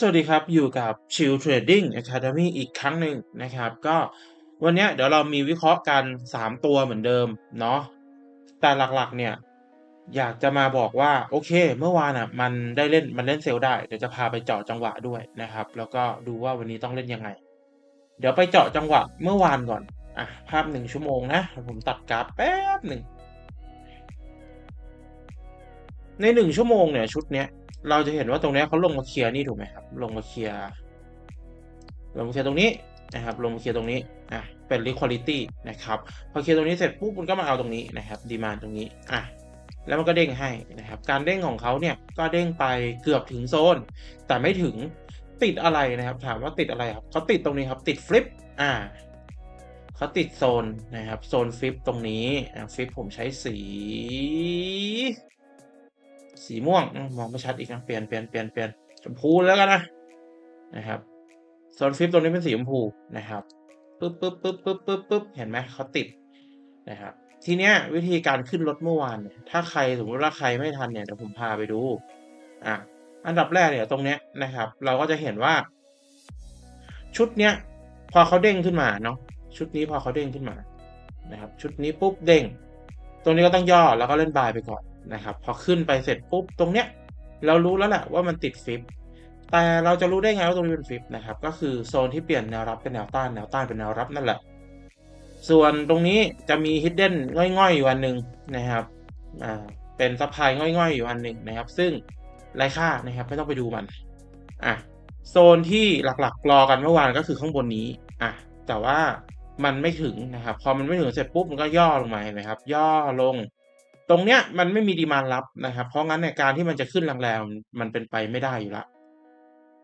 สวัสดีครับ อยู่กับ Chill Trading Academy อีกครั้งหนึ่งนะครับ ก็วันนี้เดี๋ยวเรามีวิเคราะห์กัน 3 ตัวเหมือนเดิมเนาะแต่หลักๆเนี่ย อยากจะมาบอกว่า โอเค เมื่อวานอะมันได้เล่นมันเล่นเซลล์ได้ เดี๋ยวจะพาไปเจาะจังหวะด้วยนะครับ แล้วก็ดูว่าวันนี้ต้องเล่นยังไง เดี๋ยวไปเจาะจังหวะเมื่อวานก่อนอะภาพหนึ่งชั่วโมงนะ ผมตัดกราฟแป๊บหนึ่งในหนึ่งชั่วโมงเนี่ยชุดเนี้ย เราจะเห็นว่าตรงนี้เขาลงมาเคลียร์นี่ถูกไหมครับ ลงมาเคลียร์ลงมาเคลียร์ตรงนี้นะครับ ลงมาเคลียร์ตรงนี้อะเป็น liquidity นะครับ พอเคลียร์ตรงนี้เสร็จปุ๊บมันก็มาเอาตรงนี้นะครับดีมานตรงนี้อะแล้วมันก็เด้งให้นะครับ การเด้งของเขาเนี่ยก็เด้งไปเกือบถึงโซน แต่ไม่ถึงติดอะไรนะครับ ถามว่าติดอะไรครับเขาติดตรงนี้ครับ ติดฟลิปอ่าเขาติดโซนนะครับ โซนฟลิปตรงนี้ฟลิปผมใช้สี สีม่วงมองไม่ชัดอีกนะเปลี่ยนเปลี่ยนเปลี่ยนเปลี่ยนชมพูแล้วกันนะนะครับโซนฟิปตรงนี้เป็นสีชมพูนะครับปึ๊บปึ๊บปึ๊บปึ๊บปึ๊บปึ๊บเห็นไหมเขาติดนะครับทีเนี้ยวิธีการขึ้นรถเมื่อวานเนี่ยถ้าใครสมมติว่าใครไม่ทันเนี่ยเดี๋ยวผมพาไปดูอะอันดับแรกเนี่ยตรงเนี้ยนะครับ เราก็จะเห็นว่า ชุดเนี้ยพอเขาเด้งขึ้นมาเนาะชุดนี้พอเขาเด้งขึ้นมานะครับ ชุดนี้ปุ๊บเด้ง ตรงนี้ก็ต้องย่อแล้วก็เล่นบายไปก่อน นะครับพอขึ้นไปเสร็จปุ๊บตรงเนี้ยเรารู้แล้วแหละว่ามันติดฟิปแต่เราจะรู้ได้ไงว่าตรงนี้เป็นฟิปนะครับก็คือโซนที่เปลี่ยนแนวรับเป็นแนวต้านแนวต้านเป็นแนวรับนั่นแหละ ส่วนตรงนี้จะมีฮิดเด้นง่อยๆอยู่อันหนึ่งนะครับอ่าเป็นซัพพลายง่อยๆอยู่อันหนึ่งนะครับ ซึ่งไร้ค่านะครับไม่ต้องไปดูมันอะโซนที่หลักๆรอกันเมื่อวานก็คือข้างบนนี้อะแต่ว่ามันไม่ถึงนะครับ พอมันไม่ถึงเสร็จปุ๊บมันก็ย่อลงมาเห็นไหมครับ ย่อลง ตรงเนี้ยมันไม่มีดีมานรับนะครับ เพราะงั้นในยการที่มันจะขึ้นแรงๆมันเป็นไปไม่ได้อยู่ละ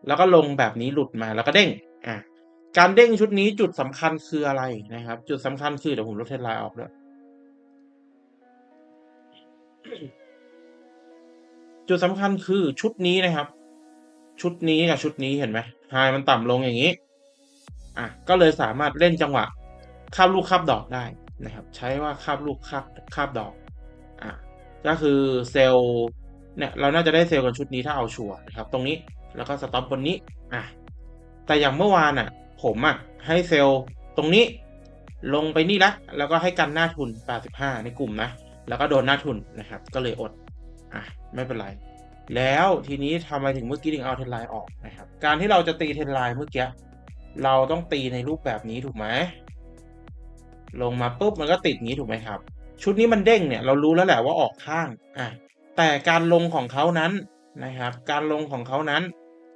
แล้วก็ลงแบบนี้หลุดมาแล้วก็เด้งอะการเด้งชุดนี้จุดสำคัญคืออะไรนะครับ จุดสำคัญคือเดี๋ยวผมลดเทนไลน์ออกด้วยจุดสำคัญคือชุดนี้นะครับ ชุดนี้กับชุดนี้เห็นไหมไฮมันต่ำลงอย่างนี้อะก็เลยสามารถเล่นจังหวะคาบลูกคาบดอกได้นะครับ ใช้ว่าคาบลูกคาบคาบดอก ก็คือเซลล์เนี่ยเราน่าจะได้เซลล์กันชุดนี้ถ้าเอาชัวร์นะครับตรงนี้แล้วก็สต็อปบนนี้อะแต่อย่างเมื่อวานอะผมอะให้เซลล์ตรงนี้ลงไปนี่ละแล้วก็ให้กันหน้าทุน 85 ในกลุ่มนะ แล้วก็โดนหน้าทุนนะครับ ก็เลยอดอะไม่เป็นไร แล้วทีนี้ทำไมถึงเมื่อกี้ถึงเอาเทนไลน์ออกนะครับ การที่เราจะตีเทนไลน์เมื่อกี้เราต้องตีในรูปแบบนี้ถูกไหมลงมาปุ๊บมันก็ติดงี้ถูกไหมครับ ชุดนี้มันเด้งเนี่ยเรารู้แล้วแหละว่าออกข้างอะแต่การลงของเขานั้นนะครับ การลงของเขานั้น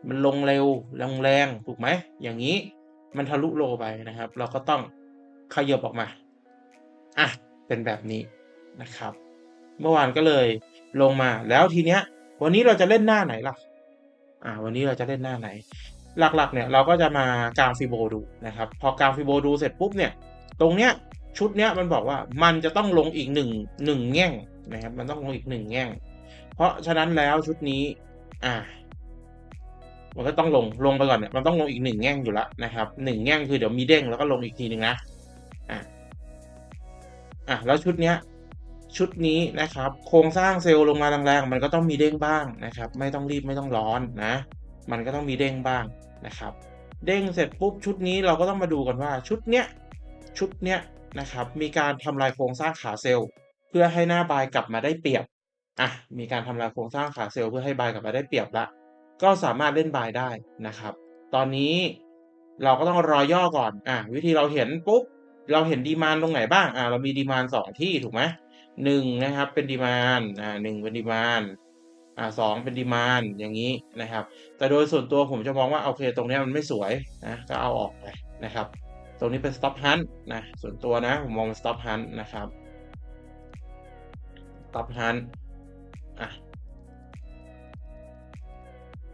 มันลงเร็วแรงแรงถูกไหมอย่างนี้มันทะลุโลไปนะครับ เราก็ต้องขยบออกมาอะเป็นแบบนี้นะครับ เมื่อวานก็เลยลงมาแล้วทีเนี้ย วันนี้เราจะเล่นหน้าไหนล่ะอ่าวันนี้เราจะเล่นหน้าไหน หลักๆเนี่ยเราก็จะมากางฟิโบดูนะครับ พอกางฟิโบดูเสร็จปุ๊บเนี่ย ตรงเนี้ย ชุดเนี้ยมันบอกว่ามันจะต้องลงอีกหนึ่งหนึ่งแง่งนะครับ มันต้องลงอีกหนึ่งแง่ง เพราะฉะนั้นแล้วชุดนี้ อ่า มันก็ต้องลงลงไปก่อนเนี่ยมันต้องลงอีกหนึ่งแง่งอยู่แล้วนะครับหนึ่งแง่งคือเดี๋ยวมีเด้งแล้วก็ลงอีกทีหนึ่งนะอะอะแล้วชุดเนี้ยชุดนี้นะครับ โครงสร้างเซลล์ลงมาแรงๆมันก็ต้องมีเด้งบ้างนะครับ ไม่ต้องรีบไม่ต้องร้อนนะ มันก็ต้องมีเด้งบ้างนะครับ เด้งเสร็จปุ๊บชุดนี้เราก็ต้องมาดูกันว่าชุดเนี้ยชุดเนี้ย นะครับ มีการทำลายโครงสร้างขาเซลล์ เพื่อให้หน้าบายกลับมาได้เปรียบอะมีการทำลายโครงสร้างขาเซลล์เพื่อให้บายกลับมาได้เปรียบละก็สามารถเล่นบายได้นะครับ ตอนนี้เราก็ต้องรอย่อก่อนอะวิธีเราเห็นปุ๊บเราเห็นดีมานตรงไหนบ้างอะเรามีดีมานสองที่ถูกไหมหนึ่งนะครับเป็นดีมานอ่าหนึ่งเป็นดีมานอ่าสองเป็นดีมานอย่างนี้นะครับ แต่โดยส่วนตัวผมจะมองว่าโอเคตรงนี้มันไม่สวยนะก็เอาออกไปนะครับ ตรงนี้เป็น stop hunt นะส่วนตัวนะผมมองเป็น stop hunt นะครับ stop hunt อะ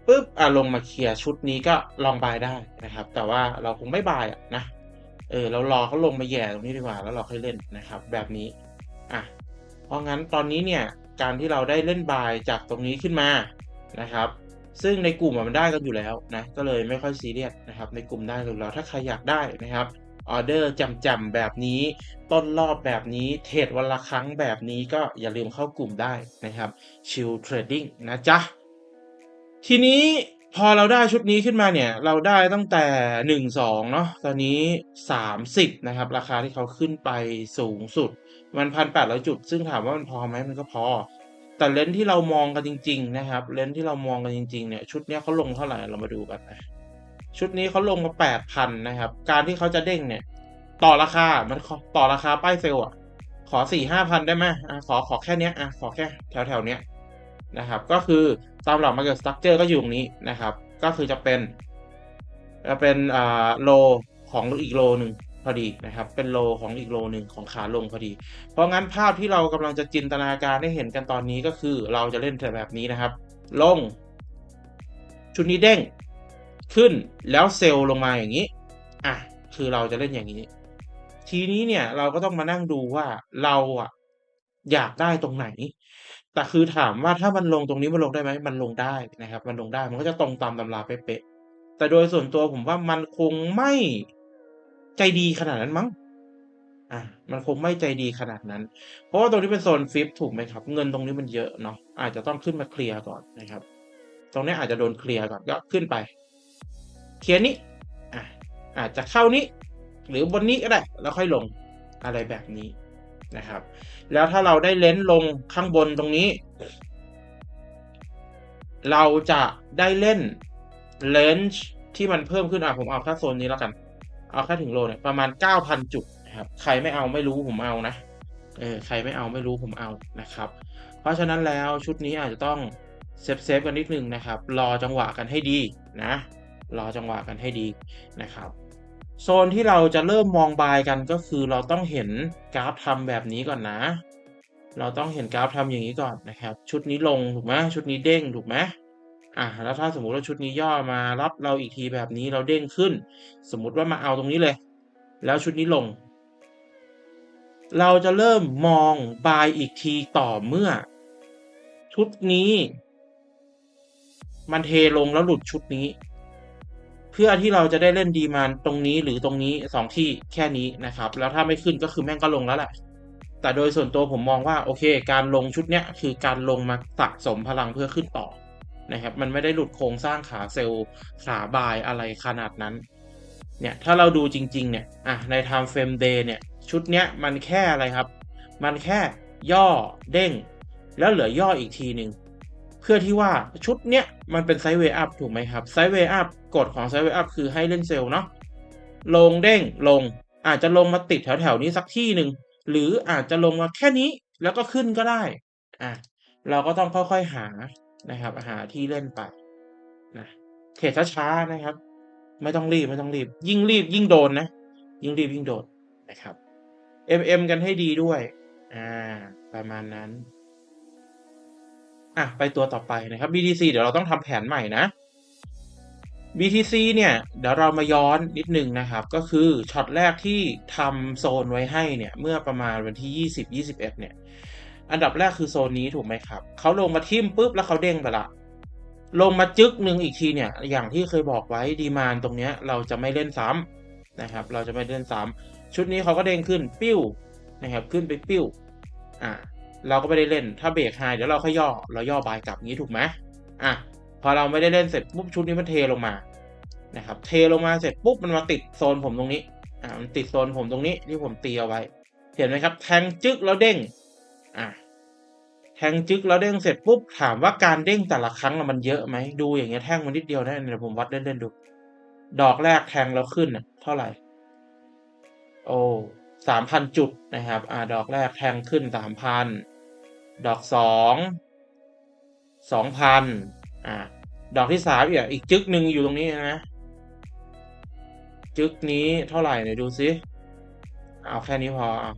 ปุ๊บอะลงมาเคลียร์ชุดนี้ก็ลองบายได้นะครับ แต่ว่าเราคงไม่บายอะนะเออเรารอเขาลงมาแย่ตรงนี้ดีกว่าแล้วเราค่อยเล่นนะครับ แบบนี้อะเพราะงั้นตอนนี้เนี่ยการที่เราได้เล่นบายจากตรงนี้ขึ้นมานะครับ ซึ่งในกลุ่มมันได้กันอยู่แล้วนะ ก็เลยไม่ค่อยซีเรียสนะครับ ในกลุ่มได้อยู่แล้วถ้าใครอยากได้นะครับออเดอร์จำๆแบบนี้ ต้นรอบแบบนี้ เทรดวันละครั้งแบบนี้ก็อย่าลืมเข้ากลุ่มได้นะครับชิลเทรดดิ้งนะจ๊ะ ทีนี้พอเราได้ชุดนี้ขึ้นมาเนี่ย เราได้ตั้งแต่หนึ่งสองเนาะตอนนี้สามสิบนะครับ ราคาที่เขาขึ้นไปสูงสุด มันพันแปดร้อยจุด ซึ่งถามว่ามันพอไหมมันก็พอ แต่เลนส์ที่เรามองกันจริง ๆ นะครับ เลนส์ที่เรามองกันจริง ๆ เนี่ย ชุดนี้เขาลงเท่าไหร่ เรามาดูกันนะ ชุดนี้เขาลงมาแปดพันนะครับ การที่เขาจะเด้งเนี่ย ต่อราคา มันต่อราคาป้ายเซลล์อะ ขอสี่ห้าพันได้ไหมอะขอขอแค่เนี้ยอะขอแค่แถวแถวๆเนี้ยนะครับ ก็คือตามหลัก market structure ก็อยู่ตรงนี้นะครับ ก็คือจะเป็น จะเป็นอ่าโลของอีกโลหนึ่ง พอดีนะครับ เป็นโลของอีกโลหนึ่งของขาลงพอดี เพราะงั้นภาพที่เรากำลังจะจินตนาการได้เห็นกันตอนนี้ก็คือเราจะเล่นแบบนี้นะครับ ลง ชุดนี้เด้ง ขึ้นแล้วเซลล์ลงมาอย่างนี้อะคือเราจะเล่นอย่างนี้ ทีนี้เนี่ยเราก็ต้องมานั่งดูว่าเราอะอยากได้ตรงไหน แต่คือถามว่าถ้ามันลงตรงนี้มันลงได้ไหม มันลงได้นะครับ มันลงได้ มันก็จะตรงตามตำราเป๊ะๆแต่โดยส่วนตัวผมว่ามันคงไม่ ใจดีขนาดนั้นมั้ง อะ มันคงไม่ใจดีขนาดนั้น เพราะว่าตรงนี้เป็นโซนฟิปถูกไหมครับ เงินตรงนี้มันเยอะเนาะ อาจจะต้องขึ้นมาเคลียร์ก่อนนะครับ ตรงนี้อาจจะโดนเคลียร์ก่อนก็ขึ้นไป เคลียร์นี้ อะ อาจจะเข้านี้ หรือบนนี้ก็ได้ แล้วค่อยลง อะไรแบบนี้นะครับ แล้วถ้าเราได้เลนส์ลงข้างบนตรงนี้ เราจะได้เล่นเลนส์ที่มันเพิ่มขึ้น อะ ผมเอาแค่โซนนี้แล้วกัน เอาแค่ถึงโลเนี่ยประมาณ 9,000 จุดนะครับใครไม่เอาไม่รู้ผมเอานะเออใครไม่เอาไม่รู้ผมเอานะครับ เพราะฉะนั้นแล้วชุดนี้อาจจะต้องเซฟเซฟกันนิดนึงนะครับ รอจังหวะกันให้ดีนะรอจังหวะกันให้ดีนะครับ โซนที่เราจะเริ่มมองบายกันก็คือเราต้องเห็นกราฟทำแบบนี้ก่อนนะ เราต้องเห็นกราฟทำอย่างนี้ก่อนนะครับ ชุดนี้ลงถูกไหมชุดนี้เด้งถูกไหม อะแล้วถ้าสมมุติว่าชุดนี้ย่อมารับเราอีกทีแบบนี้เราเด้งขึ้น สมมุติว่ามาเอาตรงนี้เลย แล้วชุดนี้ลง เราจะเริ่มมองบายอีกทีต่อเมื่อ ชุดนี้ มันเทลงแล้วหลุดชุดนี้ เพื่อที่เราจะได้เล่นดีมานตรงนี้หรือตรงนี้สองที่แค่นี้นะครับ แล้วถ้าไม่ขึ้นก็คือแม่งก็ลงแล้วแหละแต่โดยส่วนตัวผมมองว่าโอเค การลงชุดเนี้ยคือการลงมาสะสมพลังเพื่อขึ้นต่อ นะครับมันไม่ได้หลุดโครงสร้างขาเซลล์ขาบายอะไรขนาดนั้นเนี่ยถ้าเราดูจริง ๆ เนี่ยอะใน time frame day เนี่ยชุดเนี้ยมันแค่อะไรครับ มันแค่ย่อเด้ง แล้วเหลือย่ออีกทีหนึ่งเพื่อที่ว่าชุดเนี้ยมันเป็นไซด์เวย์อัพถูกไหมครับไซด์เวย์อัพกฎของไซด์เวย์อัพคือให้เล่นเซลล์เนาะลงเด้งลง อาจจะลงมาติดแถวๆนี้สักที่หนึ่งหรืออาจจะลงมาแค่นี้แล้วก็ขึ้นก็ได้อะเราก็ต้องค่อยๆหา นะครับ หาที่เล่นไปนะเทรดช้าๆนะครับ ไม่ต้องรีบไม่ต้องรีบ ยิ่งรีบยิ่งโดนนะ ยิ่งรีบยิ่งโดนนะครับ MM กันให้ดีด้วย อ่า ประมาณนั้น อะ ไปตัวต่อไปนะครับ BTC เดี๋ยวเราต้องทำแผนใหม่นะ BTC เนี่ย เดี๋ยวเรามาย้อนนิดนึงนะครับ ก็คือช็อตแรกที่ทำโซนไว้ให้เนี่ย เมื่อประมาณวันที่ 20 21 เนี่ย อันดับแรกคือโซนนี้ถูกไหมครับเขาลงมาทิมปุ๊บแล้วเขาเด้งไปละ ลงมาจึกหนึ่งอีกทีเนี่ย อย่างที่เคยบอกไว้ดีมานตรงเนี้ยเราจะไม่เล่นซ้ำนะครับ เราจะไม่เล่นซ้ำชุดนี้เขาก็เด้งขึ้นปิ้วนะครับขึ้นไปปิ้วอ่าเราก็ไม่ได้เล่นถ้าเบรกไฮเดี๋ยวเราค่อยย่อเราย่อบายกลับงี้ถูกไหมอะพอเราไม่ได้เล่นเสร็จปุ๊บชุดนี้มันเทลงมานะครับเทลงมาเสร็จปุ๊บมันมาติดโซนผมตรงนี้อ่ามันติดโซนผมตรงนี้ที่ผมตีเอาไว้ เห็นไหมครับ แทงจึกแล้วเด้ง อ่าแทงจึกแล้วเด้งเสร็จปุ๊บถามว่าการเด้งแต่ละครั้งมันเยอะไหมดูอย่างเงี้ยแท่งมันนิดเดียวได้เดี๋ยวผมวัดเล่นๆดู ดอกแรกแทงแล้วขึ้นอะเท่าไหร่ โอ้สามพันจุดนะครับ อ่า ดอกแรกแทงขึ้นสามพันดอกสองสองพันอ่า ดอกที่สามอีกอีกจึกหนึ่งอยู่ตรงนี้นะจึกนี้เท่าไหร่ไหนดูซิเอาแค่นี้พอเอา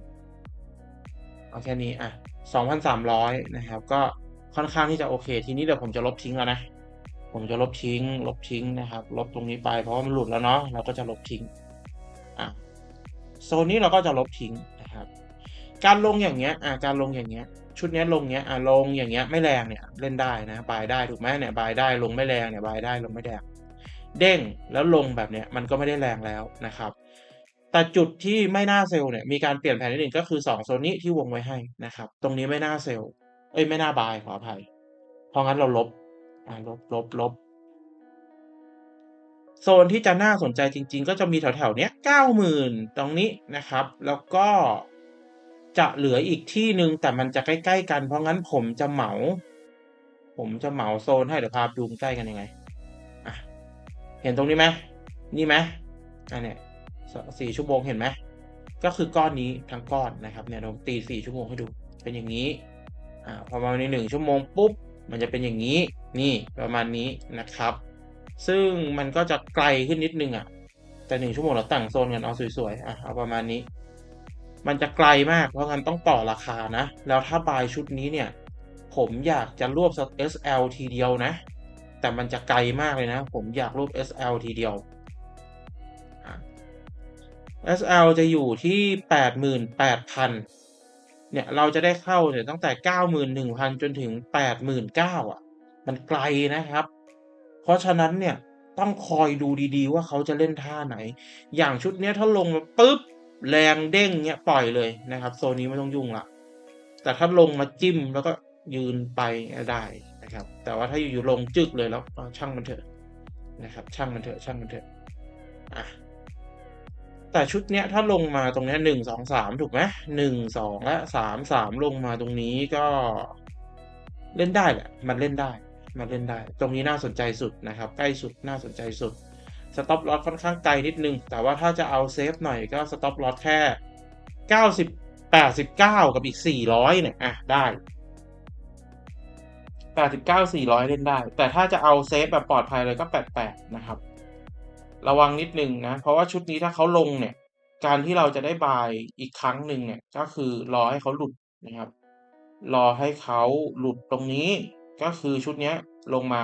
เอาแค่นี้อะ สองพันสามร้อยนะครับ ก็ค่อนข้างที่จะโอเค ทีนี้เดี๋ยวผมจะลบทิ้งแล้วนะ ผมจะลบทิ้ง ลบทิ้งนะครับ ลบตรงนี้ไปเพราะว่ามันหลุดแล้วเนาะ เราก็จะลบทิ้ง อะ โซนนี้เราก็จะลบทิ้งนะครับ การลงอย่างเงี้ย อะการลงอย่างเงี้ย ชุดนี้ลงเงี้ย อะลงอย่างเงี้ยไม่แรงเนี่ยเล่นได้นะบายได้ถูกไหมเนี่ยบายได้ลงไม่แรงเนี่ยบายได้ลงไม่แรง เด้งแล้วลงแบบเนี้ยมันก็ไม่ได้แรงแล้วนะครับ แต่จุดที่ไม่น่าเซลล์เนี่ยมีการเปลี่ยนแผนนิดหนึ่งก็คือสองโซนนี้ที่วงไว้ให้นะครับ ตรงนี้ไม่น่าเซลล์เอ้ยไม่น่าบายขออภัย เพราะงั้นเราลบอ่าลบลบลบโซนที่จะน่าสนใจจริง ๆ ก็จะมีแถวๆเนี้ยเก้าหมื่นตรงนี้นะครับ แล้วก็จะเหลืออีกที่หนึ่งแต่มันจะใกล้ๆกัน เพราะงั้นผมจะเหมา ผมจะเหมาโซนให้เดี๋ยวพาดูใกล้กันยังไงเห็นตรงนี้ไหมนี่ไหมอันเนี้ย สี่ชั่วโมงเห็นไหมก็คือก้อนนี้ทั้งก้อนนะครับเนี่ยเราตีสี่ชั่วโมงให้ดู เป็นอย่างนี้อ่าพอมาในหนึ่งชั่วโมงปุ๊บมันจะเป็นอย่างนี้นี่ประมาณนี้นะครับ ซึ่งมันก็จะไกลขึ้นนิดนึงอะแต่หนึ่งชั่วโมงเราตั้งโซนกันเอาสวยๆอะเอาประมาณนี้ มันจะไกลมากเพราะงั้นต้องต่อราคานะ แล้วถ้าบายชุดนี้เนี่ย ผมอยากจะรวบ SL ทีเดียวนะ แต่มันจะไกลมากเลยนะ ผมอยากรวบ SL ทีเดียว SL จะอยู่ที่ 88,000 เนี่ย เราจะได้เข้าเนี่ยตั้งแต่ 91,000 จนถึง 89,000อะ มันไกลนะครับ เพราะฉะนั้นเนี่ยต้องคอยดูดีๆ ว่าเขาจะเล่นท่าไหน อย่างชุดเนี้ยถ้าลงมาปุ๊บ แรงเด้งเนี่ยปล่อยเลยนะครับ โซนนี้ไม่ต้องยุ่งละ แต่ถ้าลงมาจิ้มแล้วก็ยืนไปได้นะครับ แต่ว่าถ้าอยู่ๆลงจึกเลยแล้วช่างมันเถอะนะครับ ช่างมันเถอะช่างมันเถอะอะ แต่ชุดเนี้ยถ้าลงมาตรงเนี้ยหนึ่งสองสามถูกไหมหนึ่งสองและสามสามลงมาตรงนี้ก็เล่นได้แหละ มันเล่นได้ มันเล่นได้ ตรงนี้น่าสนใจสุดนะครับ ใกล้สุดน่าสนใจสุดสต็อปลอสค่อนข้างไกลนิดนึง แต่ว่าถ้าจะเอาเซฟหน่อยก็สต็อปลอสแค่เก้าสิบแปดสิบเก้ากับอีกสี่ร้อยเนี่ย อะ ได้แปดสิบเก้าสี่ร้อยเล่นได้ แต่ถ้าจะเอาเซฟแบบปลอดภัยเลยก็แปดแปดนะครับ ระวังนิดนึงนะ เพราะว่าชุดนี้ถ้าเขาลงเนี่ย การที่เราจะได้บายอีกครั้งหนึ่งเนี่ย ก็คือรอให้เขาหลุดนะครับ รอให้เขาหลุดตรงนี้ก็คือชุดเนี้ยลงมา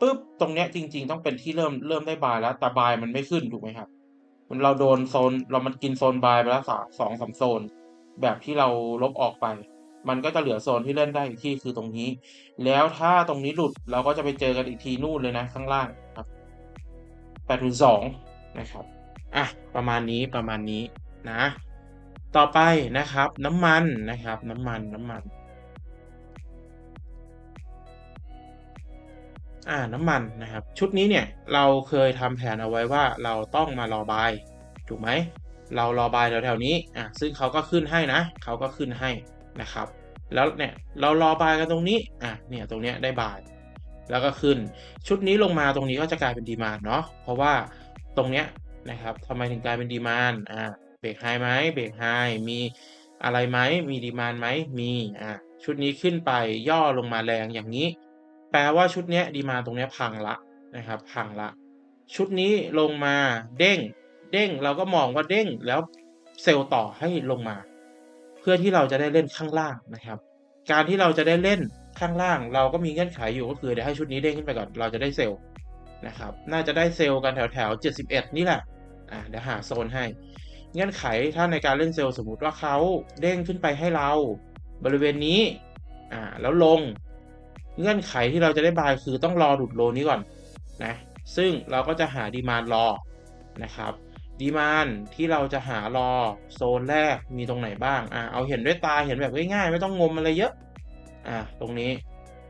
ปุ๊บตรงเนี้ยจริง ๆ ต้องเป็นที่เริ่มเริ่มได้บายแล้วแต่บายมันไม่ขึ้นถูกไหมครับมันเราโดนโซนเรามันกินโซนบายไปแล้วสามสองสามโซน แบบที่เราลบออกไป มันก็จะเหลือโซนที่เล่นได้อีกที่คือตรงนี้ แล้วถ้าตรงนี้หลุดเราก็จะไปเจอกันอีกทีนู่นเลยนะข้างล่างครับ แปดถึงสองนะครับอะประมาณนี้ประมาณนี้นะ ต่อไปนะครับน้ำมันนะครับน้ำมันน้ำมันอ่าน้ำมันนะครับ ชุดนี้เนี่ยเราเคยทำแผนเอาไว้ว่าเราต้องมารอบาย ถูกไหมเรารอบายแถวๆนี้อะซึ่งเขาก็ขึ้นให้นะเขาก็ขึ้นให้นะครับ แล้วเนี่ยเรารอบายกันตรงนี้อะเนี่ยตรงเนี้ยได้บาย แล้วก็ขึ้น ชุดนี้ลงมาตรงนี้ก็จะกลายเป็นดีมานเนาะเพราะว่าตรงเนี้ยนะครับทำไมถึงกลายเป็นดีมานอ่าเบรกไฮไหมเบรกไฮมีอะไรไหมมีดีมานไหมมีอ่าชุดนี้ขึ้นไปย่อลงมาแรงอย่างนี้ แปลว่าชุดเนี้ยดีมานตรงเนี้ยพังละนะครับ พังละ ชุดนี้ลงมาเด้ง เด้งเราก็มองว่าเด้งแล้วเซลล์ต่อให้ลงมา เพื่อที่เราจะได้เล่นข้างล่างนะครับ การที่เราจะได้เล่น ข้างล่างเราก็มีเงื่อนไขอยู่ก็คือเดี๋ยวให้ชุดนี้เด้งขึ้นไปก่อนเราจะได้เซลล์นะครับน่าจะได้เซลล์กันแถวแถวเจ็ดสิบเอ็ดนี่แหละอ่าเดี๋ยวหาโซนให้ เงื่อนไขถ้าในการเล่นเซลล์สมมุติว่าเขาเด้งขึ้นไปให้เราบริเวณนี้อ่าแล้วลง เงื่อนไขที่เราจะได้บายคือต้องรอหลุดโลนี้ก่อนนะซึ่งเราก็จะหาดีมานรอนะครับดีมานที่เราจะหารอโซนแรกมีตรงไหนบ้างอ่าเอาเห็นด้วยตาเห็นแบบง่ายๆไม่ต้องงมอะไรเยอะ อ่าตรงนี้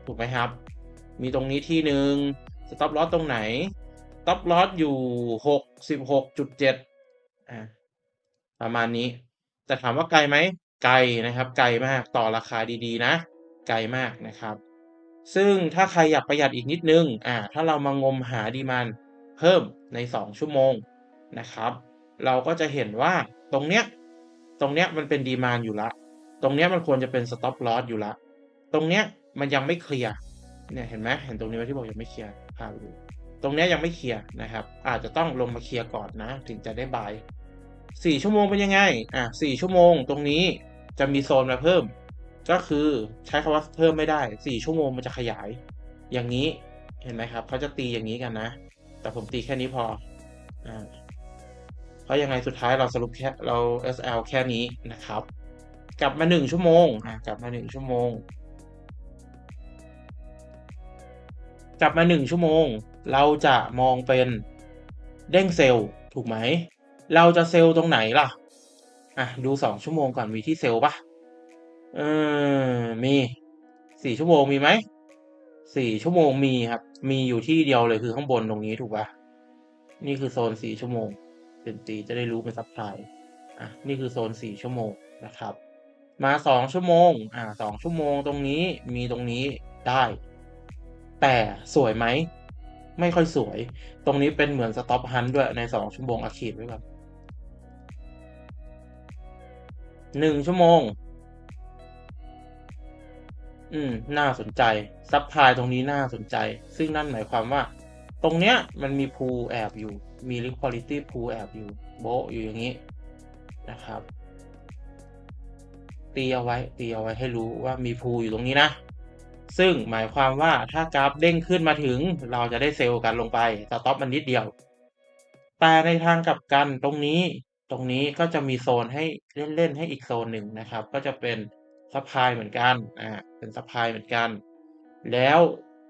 ถูกไหมครับ มีตรงนี้ที่หนึ่งสต็อปลอสตรงไหนสต็อปลอสอยู่หกสิบหกจุดเจ็ดอ่าประมาณนี้ แต่ถามว่าไกลไหมไกลนะครับ ไกลมากต่อราคาดีๆ นะ ไกลมากนะครับ ซึ่งถ้าใครอยากประหยัดอีกนิดนึงอ่าถ้าเรามางมหาดีมันเพิ่มใน 2 ชั่วโมงนะครับ เราก็จะเห็นว่าตรงเนี้ยตรงเนี้ยมันเป็นดีมานอยู่ละ ตรงเนี้ยมันควรจะเป็นสต็อปลอสอยู่ละ ตรงเนี้ยมันยังไม่เคลียร์เนี่ยเห็นไหมเห็นตรงนี้ไหมที่บอกยังไม่เคลียร์พาไปดูตรงเนี้ยยังไม่เคลียร์นะครับ อาจจะต้องลงมาเคลียร์ก่อนนะ ถึงจะได้บายสี่ชั่วโมงเป็นยังไงอะสี่ชั่วโมงตรงนี้จะมีโซนมาเพิ่ม ก็คือใช้คำว่าเพิ่มไม่ได้สี่ชั่วโมงมันจะขยาย อย่างนี้เห็นไหมครับเขาจะตีอย่างนี้กันนะ แต่ผมตีแค่นี้พออ่าเพราะยังไงสุดท้ายเราสรุปแค่เรา SL แค่นี้นะครับ กลับมาหนึ่งชั่วโมงอะกลับมาหนึ่งชั่วโมง กลับมาหนึ่งชั่วโมง เราจะมองเป็นเด้งเซลล์ถูกไหม เราจะเซลล์ตรงไหนล่ะ อะ ดูสองชั่วโมงก่อนมีที่เซลล์ปะเออมีสี่ชั่วโมงมีไหมสี่ชั่วโมงมีครับ มีอยู่ที่เดียวเลยคือข้างบนตรงนี้ถูกปะนี่คือโซนสี่ชั่วโมงเป็นตีจะได้รู้เป็นซับไพลายอะ นี่คือโซนสี่ชั่วโมงนะครับ มาสองชั่วโมง อ่าสองชั่วโมงตรงนี้มีตรงนี้ได้ แต่สวยไหม ไม่ค่อยสวย ตรงนี้เป็นเหมือนสต็อปฮันด้วยในสองชั่วโมงอาขีดไว้ก่อนหนึ่งชั่วโมง อืม น่าสนใจ ซับพลายตรงนี้น่าสนใจ ซึ่งนั่นหมายความว่า ตรงเนี้ยมันมีพูแอบอยู่ มีลิควอลิตี้พูแอบอยู่ โบอยู่อย่างนี้นะครับ ตีเอาไว้ ตีเอาไว้ให้รู้ว่ามีพูอยู่ตรงนี้นะ ซึ่งหมายความว่าถ้ากราฟเด้งขึ้นมาถึง เราจะได้เซลล์กันลงไปสต็อปมันนิดเดียว แต่ในทางกลับกันตรงนี้ตรงนี้ก็จะมีโซนให้เล่นๆให้อีกโซนหนึ่งนะครับ ก็จะเป็นซัพพลายเหมือนกันอ่าเป็นซัพพลายเหมือนกัน แล้ว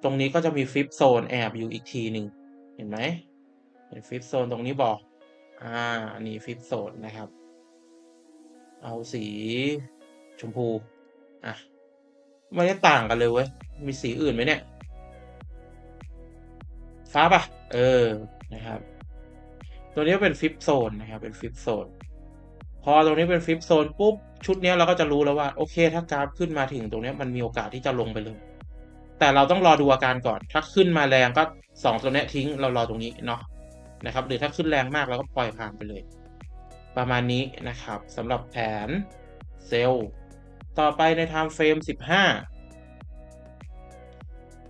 ตรงนี้ก็จะมีฟิปโซนแอบอยู่อีกทีหนึ่งเห็นไหมเห็นฟิปโซนตรงนี้บอกอ่าอันนี้ฟิปโซนนะครับ เอาสีชมพูอะ ไม่ได้ต่างกันเลยเว้ย มีสีอื่นไหมเนี่ย ฟ้าปะเออ นะครับ ตัวนี้เป็นฟิปโซนนะครับ เป็นฟิปโซน พอตรงนี้เป็นฟิปโซนปุ๊บ ชุดนี้เราก็จะรู้แล้วว่า โอเค ถ้ากราฟขึ้นมาถึงตรงนี้มันมีโอกาสที่จะลงไปเลย แต่เราต้องรอดูอาการก่อน ถ้าขึ้นมาแรงก็สองตัวนี้ทิ้ง เรารอตรงนี้เนาะ นะครับ หรือถ้าขึ้นแรงมากเราก็ปล่อยผ่านไปเลย ประมาณนี้นะครับสำหรับแผนเซลล์ ต่อไปใน time frame 15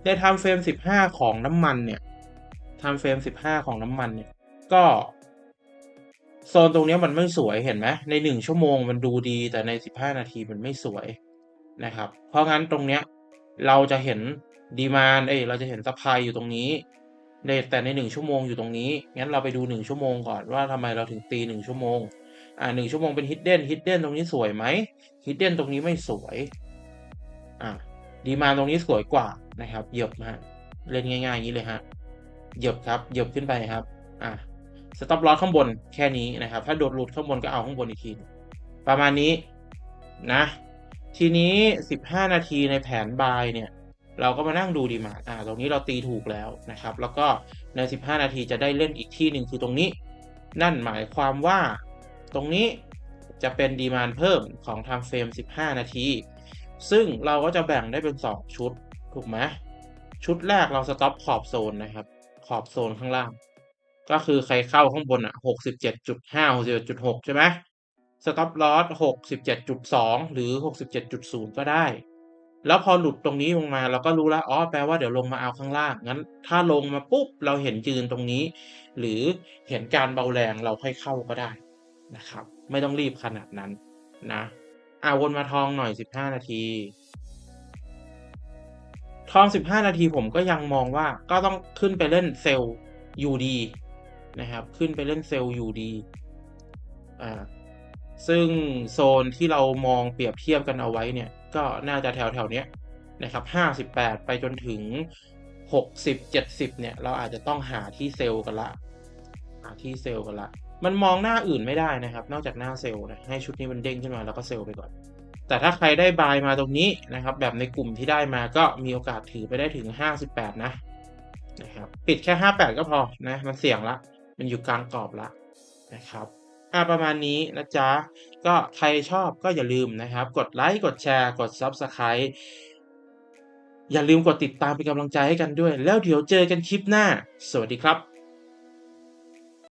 ใน time frame 15 ของน้ำมันเนี่ย time frame 15 ของน้ำมันเนี่ย ก็โซนตรงนี้มันไม่สวยเห็นไหมในหนึ่งชั่วโมงมันดูดีแต่ใน 15 นาทีมันไม่สวยนะครับ เพราะงั้นตรงเนี้ยเราจะเห็นดีมานเอ้ยเราจะเห็นซัพายอยู่ตรงนี้ในแต่ในหนึ่งชั่วโมงอยู่ตรงนี้ งั้นเราไปดูหนึ่งชั่วโมงก่อนว่าทำไมเราถึงตีหนึ่งชั่วโมง อ่าหนึ่งชั่วโมงเป็นฮิดเด้นฮิดเด้นตรงนี้สวยไหมฮิดเด้นตรงนี้ไม่สวยอ่าดีมาตรงนี้สวยกว่านะครับเหยียบมาเล่นง่ายๆอย่างนี้เลยฮะเหยียบครับเหยียบขึ้นไปครับอ่าสต็อปลอสข้างบนแค่นี้นะครับ ถ้าโดดหลุดข้างบนก็เอาข้างบนอีกทีประมาณนี้นะ ทีนี้ 15 นาทีในแผนบายเนี่ย เราก็มานั่งดูดีมาอ่า ตรงนี้เราตีถูกแล้วนะครับ แล้วก็ใน 15 นาทีจะได้เล่นอีกที่หนึ่งคือตรงนี้ นั่นหมายความว่า ตรงนี้จะเป็นดีมานเพิ่มของ time frame 15 นาที ซึ่งเราก็จะแบ่งได้เป็น 2 ชุด ถูกไหมชุดแรกเราสต็อปขอบโซนนะครับ ขอบโซนข้างล่าง ก็คือใครเข้าข้างบนอะ67.5 67.6 ใช่ไหมสต็อปลอส67.2 หรือ 67.0 ก็ได้ แล้วพอหลุดตรงนี้ลงมาเราก็รู้แล้ว อ๋อ แปลว่าเดี๋ยวลงมาเอาข้างล่าง งั้น ถ้าลงมาปุ๊บ เราเห็นยืนตรงนี้ หรือเห็นการเบาแรงเราค่อยเข้าก็ได้ นะครับ ไม่ต้องรีบขนาดนั้นนะอ่าวนมาทองหน่อย 15 นาที ทอง 15 นาทีผมก็ยังมองว่าก็ต้องขึ้นไปเล่นเซลล์ UD นะครับ ขึ้นไปเล่นเซลล์ UD อ่าซึ่งโซนที่เรามองเปรียบเทียบกันเอาไว้เนี่ย ก็น่าจะแถวแถวเนี้ยนะครับ 58 ไปจนถึง 60 70 เนี่ย เราอาจจะต้องหาที่เซลล์กันละ หาที่เซลล์กันละ มันมองหน้าอื่นไม่ได้นะครับ นอกจากหน้าเซลล์นะให้ชุดนี้มันเด้งขึ้นมาแล้วก็เซลล์ไปก่อน แต่ถ้าใครได้บายมาตรงนี้นะครับ แบบในกลุ่มที่ได้มาก็มีโอกาสถือไปได้ถึง 58 นะนะครับปิดแค่ 58 ก็พอนะมันเสี่ยงละ มันอยู่กลางกรอบละนะครับอ่าประมาณนี้นะจ๊ะ ก็ใครชอบก็อย่าลืมนะครับ กดไลค์กดแชร์กด Subscribe อย่าลืมกดติดตามเป็นกำลังใจให้กันด้วย แล้วเดี๋ยวเจอกันคลิปหน้า สวัสดีครับ